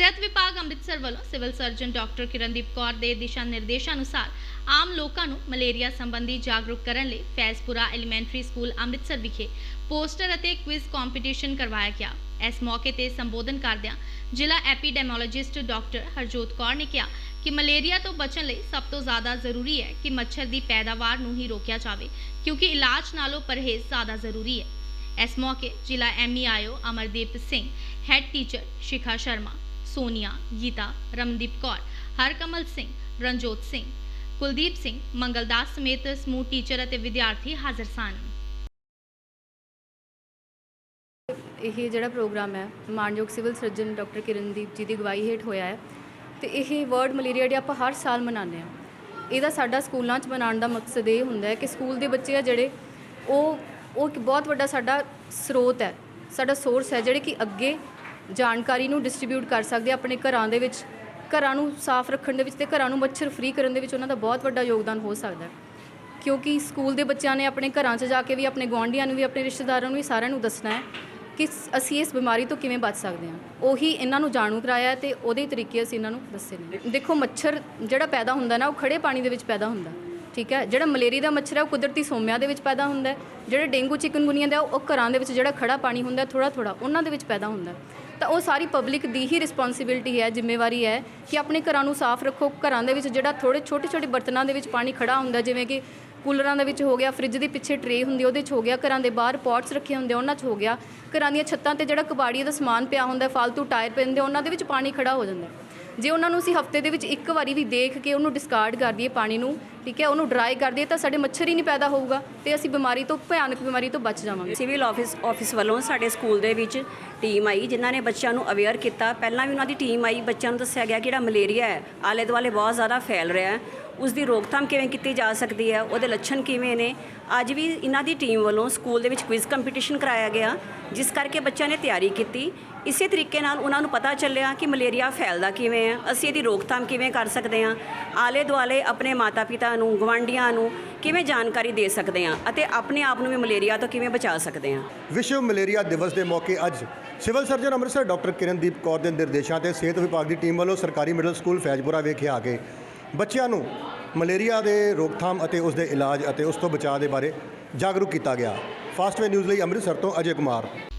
ਸਿਹਤ ਵਿਭਾਗ ਅੰਮ੍ਰਿਤਸਰ ਵੱਲੋਂ civil surgeon doctor Kirandeep Kaur ਦੇ ਦਿਸ਼ਾ ਨਿਰਦੇਸ਼ਾਂ ਅਨੁਸਾਰ ਆਮ ਲੋਕਾਂ ਨੂੰ ਮਲੇਰੀਆ ਸੰਬੰਧੀ ਜਾਗਰੂਕ ਕਰਨ ਲਈ ਫੈਜ਼ਪੁਰਾ ਐਲੀਮੈਂਟਰੀ ਸਕੂਲ ਅੰਮ੍ਰਿਤਸਰ ਵਿਖੇ ਪੋਸਟਰ ਅਤੇ ਕੁਇਜ਼ ਕੰਪੀਟੀਸ਼ਨ ਕਰਵਾਇਆ ਗਿਆ। ਇਸ ਮੌਕੇ ਤੇ ਸੰਬੋਧਨ ਕਰਦਿਆਂ ਜ਼ਿਲ੍ਹਾ ਐਪੀਡੈਮੋਲੋਜਿਸਟ ਡਾਕਟਰ ਹਰਜੋਤ ਕੌਰ ਨੇ ਕਿਹਾ ਕਿ ਮਲੇਰੀਆ ਤੋਂ ਬਚਣ ਲਈ ਸਭ ਤੋਂ ਜ਼ਿਆਦਾ ਜ਼ਰੂਰੀ ਹੈ ਕਿ ਮੱਛਰ ਦੀ ਪੈਦਾਵਾਰ ਨੂੰ ਹੀ ਰੋਕਿਆ ਜਾਵੇ, ਕਿਉਂਕਿ ਇਲਾਜ ਨਾਲੋਂ ਪਰਹੇਜ਼ ਜ਼ਿਆਦਾ ਜ਼ਰੂਰੀ ਹੈ। ਇਸ ਮੌਕੇ ਜ਼ਿਲ੍ਹਾ MEIO Amardeep Singh head teacher Shikha Sharma Sonia, Geeta, Ramandeep Kaur, Harkamal Singh, Ranjot Singh, Kuldeep Singh, Mangaldas ਸਮੇਤ ਸਮੂਹ ਟੀਚਰ ਅਤੇ ਵਿਦਿਆਰਥੀ ਹਾਜ਼ਰ ਸਨ। ਇਹ ਜਿਹੜਾ ਪ੍ਰੋਗਰਾਮ ਹੈ, ਮਾਨਯੋਗ ਸਿਵਲ ਸਰਜਨ ਡਾਕਟਰ ਕਿਰਨਦੀਪ ਜੀ ਦੀ ਅਗਵਾਈ ਹੇਠ ਹੋਇਆ ਹੈ ਤੇ ਇਹ ਵਰਡ ਮਲੇਰੀਆ ਡੇ ਆਪਾਂ ਹਰ ਸਾਲ ਮਨਾਉਂਦੇ ਹਾਂ। ਇਹਦਾ ਸਾਡਾ ਸਕੂਲਾਂ 'ਚ ਮਨਾਉਣ ਦਾ ਮਕਸਦ ਇਹ ਹੁੰਦਾ ਹੈ ਕਿ ਸਕੂਲ ਦੇ ਬੱਚੇ ਆ ਜਿਹੜੇ, ਉਹ ਉਹ ਇੱਕ ਬਹੁਤ ਵੱਡਾ ਸਾਡਾ ਸਰੋਤ ਹੈ, ਸਾਡਾ ਸੋਰਸ ਹੈ ਜਿਹੜੇ ਕਿ ਅੱਗੇ ਜਾਣਕਾਰੀ ਨੂੰ ਡਿਸਟ੍ਰੀਬਿਊਟ ਕਰ ਸਕਦੇ ਆ ਆਪਣੇ ਘਰਾਂ ਦੇ ਵਿੱਚ। ਘਰਾਂ ਨੂੰ ਸਾਫ਼ ਰੱਖਣ ਦੇ ਵਿੱਚ ਤੇ ਘਰਾਂ ਨੂੰ ਮੱਛਰ ਫ੍ਰੀ ਕਰਨ ਦੇ ਵਿੱਚ ਉਹਨਾਂ ਦਾ ਬਹੁਤ ਵੱਡਾ ਯੋਗਦਾਨ ਹੋ ਸਕਦਾ ਹੈ। ਕਿਉਂਕਿ ਸਕੂਲ ਦੇ ਬੱਚਿਆਂ ਨੇ ਆਪਣੇ ਘਰਾਂ 'ਚ ਜਾ ਕੇ ਵੀ, ਆਪਣੇ ਗੁਆਂਢੀਆਂ ਨੂੰ ਵੀ, ਆਪਣੇ ਰਿਸ਼ਤੇਦਾਰਾਂ ਨੂੰ ਵੀ ਸਾਰਿਆਂ ਨੂੰ ਦੱਸਣਾ ਹੈ ਕਿ ਅਸੀਂ ਇਸ ਬਿਮਾਰੀ ਤੋਂ ਕਿਵੇਂ ਬਚ ਸਕਦੇ ਹਾਂ। ਉਹੀ ਇਹਨਾਂ ਨੂੰ ਜਾਣੂ ਕਰਾਇਆ ਤੇ ਉਹਦੇ ਤਰੀਕੇ ਅਸੀਂ ਇਹਨਾਂ ਨੂੰ ਦੱਸੇ ਨੇ। ਦੇਖੋ, ਮੱਛਰ ਜਿਹੜਾ ਪੈਦਾ ਹੁੰਦਾ ਨਾ, ਉਹ ਖੜੇ ਪਾਣੀ ਦੇ ਵਿੱਚ ਪੈਦਾ ਹੁੰਦਾ, ਠੀਕ ਹੈ? ਜਿਹੜਾ ਮਲੇਰੀ ਦਾ ਮੱਛਰ ਹੈ, ਉਹ ਕੁਦਰਤੀ ਸੋਮਿਆਂ ਦੇ ਵਿੱਚ ਪੈਦਾ ਹੁੰਦਾ ਹੈ। ਜਿਹੜੇ ਡੇਂਗੂ, ਚਿਕਨਗੁਨੀਆ ਦਾ, ਉਹ ਘਰਾਂ ਦੇ ਵਿੱਚ ਜਿਹੜਾ ਖੜਾ ਪਾਣੀ ਹੁੰਦਾ ਥੋੜਾ ਥੋੜਾ ਉਹਨਾਂ ਦੇ ਵਿੱਚ ਪੈਦਾ ਹੁੰਦਾ ਤਾਂ ਉਹ ਸਾਰੀ ਪਬਲਿਕ ਦੀ ਹੀ ਰਿਸਪੌਂਸਿਬਿਲਟੀ ਹੈ, ਜ਼ਿੰਮੇਵਾਰੀ ਹੈ ਕਿ ਆਪਣੇ ਘਰਾਂ ਨੂੰ ਸਾਫ਼ ਰੱਖੋ। ਘਰਾਂ ਦੇ ਵਿੱਚ ਜਿਹੜਾ ਥੋੜੇ ਛੋਟੇ ਛੋਟੇ ਬਰਤਨਾਂ ਦੇ ਵਿੱਚ ਪਾਣੀ ਖੜਾ ਹੁੰਦਾ, ਜਿਵੇਂ ਕਿ ਕੂਲਰਾਂ ਦੇ ਵਿੱਚ ਹੋ ਗਿਆ ਫ੍ਰਿਜ ਦੇ ਪਿੱਛੇ ਟਰੇ ਹੁੰਦੀ, ਉਹਦੇ 'ਚ ਹੋ ਗਿਆ, ਘਰਾਂ ਦੇ ਬਾਹਰ ਪੌਟਸ ਰੱਖੇ ਹੁੰਦੇ, ਉਹਨਾਂ 'ਚ ਹੋ ਗਿਆ। ਘਰਾਂ ਦੀਆਂ ਛੱਤਾਂ ਤੇ ਜਿਹੜਾ ਕਬਾੜੀ ਦਾ ਸਮਾਨ ਪਿਆ ਹੁੰਦਾ ਫालतू ਟਾਇਰ ਪੈਂਦੇ, ਉਹਨਾਂ ਦੇ ਵਿੱਚ ਪਾਣੀ ਖੜਾ ਹੋ ਜਾਂਦਾ। ਜੇ ਉਹਨਾਂ ਨੂੰ ਅਸੀਂ ਹਫ਼ਤੇ ਦੇ ਵਿੱਚ ਇੱਕ ਵਾਰੀ ਵੀ ਦੇਖ ਕੇ ਉਹਨੂੰ ਡਿਸਕਾਰਡ ਕਰ ਦਈਏ ਪਾਣੀ ਨੂੰ ਠੀਕ ਹੈ, ਉਹਨੂੰ ਡਰਾਈ ਕਰ ਦਈਏ ਤਾਂ ਸਾਡੇ ਮੱਛਰ ਹੀ ਨਹੀਂ ਪੈਦਾ ਹੋਊਗਾ ਤੇ ਅਸੀਂ ਬਿਮਾਰੀ ਤੋਂ, ਭਿਆਨਕ ਬਿਮਾਰੀ ਤੋਂ ਬਚ ਜਾਵਾਂਗੇ। ਸਿਵਲ ਆਫਿਸ ਆਫਿਸ ਵੱਲੋਂ ਸਾਡੇ ਸਕੂਲ ਦੇ ਵਿੱਚ ਟੀਮ ਆਈ, ਜਿਨ੍ਹਾਂ ਨੇ ਬੱਚਿਆਂ ਨੂੰ ਅਵੇਅਰ ਕੀਤਾ। ਪਹਿਲਾਂ ਵੀ ਉਹਨਾਂ ਦੀ ਟੀਮ ਆਈ, ਬੱਚਿਆਂ ਨੂੰ ਦੱਸਿਆ ਗਿਆ ਕਿ ਜਿਹੜਾ ਮਲੇਰੀਆ ਹੈ, ਆਲੇ ਦੁਆਲੇ ਬਹੁਤ ਜ਼ਿਆਦਾ ਫੈਲ ਰਿਹਾ ਹੈ। ਉਸ ਦੀ ਰੋਕਥਾਮ ਕਿਵੇਂ ਕੀਤੀ ਜਾ ਸਕਦੀ ਹੈ, ਉਹਦੇ ਲੱਛਣ ਕਿਵੇਂ ਨੇ, ਅੱਜ ਵੀ ਇਹਨਾਂ ਦੀ ਟੀਮ ਵੱਲੋਂ ਸਕੂਲ ਦੇ ਵਿੱਚ ਕੁਇਜ਼ ਕੰਪੀਟੀਸ਼ਨ ਕਰਾਇਆ ਗਿਆ, ਜਿਸ ਕਰਕੇ ਬੱਚਿਆਂ ਨੇ ਤਿਆਰੀ ਕੀਤੀ। ਇਸੇ ਤਰੀਕੇ ਨਾਲ ਉਹਨਾਂ ਨੂੰ ਪਤਾ ਚੱਲਿਆ ਕਿ ਮਲੇਰੀਆ ਫੈਲਦਾ ਕਿਵੇਂ ਹੈ, ਅਸੀਂ ਇਹਦੀ ਰੋਕਥਾਮ ਕਿਵੇਂ ਕਰ ਸਕਦੇ ਹਾਂ, ਆਲੇ ਦੁਆਲੇ ਆਪਣੇ ਮਾਤਾ-ਪਿਤਾ ਨੂੰ ਗਵਾਂਢੀਆਂ ਨੂੰ ਕਿਵੇਂ ਜਾਣਕਾਰੀ ਦੇ ਸਕਦੇ ਹਾਂ ਅਤੇ ਆਪਣੇ ਆਪ ਨੂੰ ਵੀ ਮਲੇਰੀਆ ਤੋਂ ਕਿਵੇਂ ਬਚਾ ਸਕਦੇ ਹਾਂ। ਵਿਸ਼ਵ ਮਲੇਰੀਆ ਦਿਵਸ ਦੇ ਮੌਕੇ ਅੱਜ civil surgeon Amritsar doctor Kirandeep Kaur ਦੇ ਨਿਰਦੇਸ਼ਾਂ ਤੇ ਸਿਹਤ ਵਿਭਾਗ ਦੀ ਟੀਮ ਵੱਲੋਂ ਸਰਕਾਰੀ ਮਿਡਲ ਸਕੂਲ ਫੈਜ਼ਪੁਰਾ ਵਿਖੇ ਆ ਕੇ ਬੱਚਿਆਂ ਨੂੰ ਮਲੇਰੀਆ ਦੇ ਰੋਕਥਾਮ ਅਤੇ ਉਸ ਦੇ ਇਲਾਜ ਅਤੇ ਉਸ ਤੋਂ ਬਚਾਅ ਦੇ ਬਾਰੇ ਜਾਗਰੂਕ ਕੀਤਾ ਗਿਆ। ਫਾਸਟਵੇ ਨਿਊਜ਼ ਲਈ ਅੰਮ੍ਰਿਤਸਰ ਤੋਂ ਅਜੇ ਕੁਮਾਰ।